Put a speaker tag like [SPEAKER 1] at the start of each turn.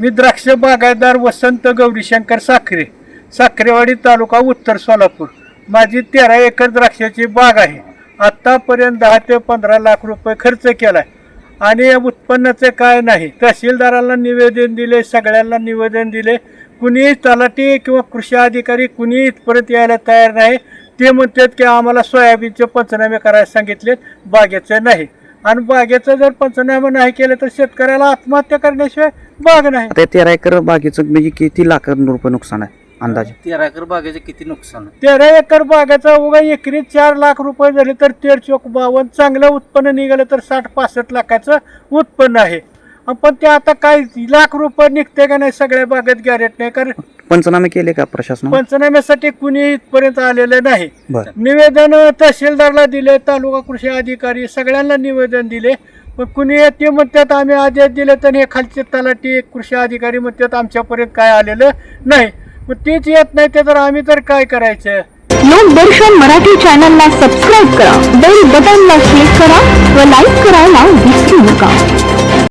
[SPEAKER 1] मी द्राक्ष बागायतदार वसंत गौरीशंकर साखरे साखरेवाडी तालुका उत्तर सोलापूर. माझी तेरा एकर द्राक्षाची बाग आहे. आत्तापर्यंत दहा ते पंधरा लाख रुपये खर्च केला आहे आणि उत्पन्नाचं उत्पन्नाचे काय नाही. तहसीलदाराला निवेदन दिले सगळ्यांना निवेदन दिले. कुणीही तलाठी किंवा कृषी अधिकारी कुणीही इथपर्यंत यायला तयार नाही. ते म्हणतात की आम्हाला सोयाबीनचे पंचनामे करायला सांगितलेत बागेचे नाही. आणि बागेचं जर पंचनामे नाही केलं तर शेतकऱ्याला आत्महत्या करण्याशिवाय बाग नाही.
[SPEAKER 2] तेरा एकर बागेचं म्हणजे किती लाख रुपये नुकसान आहे? अंदाजे.
[SPEAKER 3] तेरा एकर बागेचे किती नुकसान आहे?
[SPEAKER 1] तेरा एकर बागाचा उगा एकरी चार लाख रुपये झाले तर तेर चौक बावन्न. चांगलं उत्पन्न निघालं तर साठ पासष्ट लाखाचं उत्पन्न आहे. पण ते आता काय लाख रुपये निघते का नाही सगळ्या बागेत गॅरेट नाही कारण
[SPEAKER 2] पंचनामे केले का प्रशासन
[SPEAKER 1] पंचनाम्यासाठी कुणी इथपर्यंत आलेलं नाही.
[SPEAKER 2] बर.
[SPEAKER 1] निवेदन तहसीलदारला दिले तालुका कृषी अधिकारी सगळ्यांना निवेदन दिले. पण कुणी ते म्हणतात आम्ही आदेश दिले तर हे खालचे तलाठी कृषी अधिकारी म्हणतात आमच्यापर्यंत काय आलेलं नाही. मग तेच येत नाही ते तर आम्ही तर काय करायचं?
[SPEAKER 4] लोकदर्शन मराठी चॅनलला सबस्क्राईब करा. बेल बटनला क्लिक करा व लाईक करायला विसरू नका.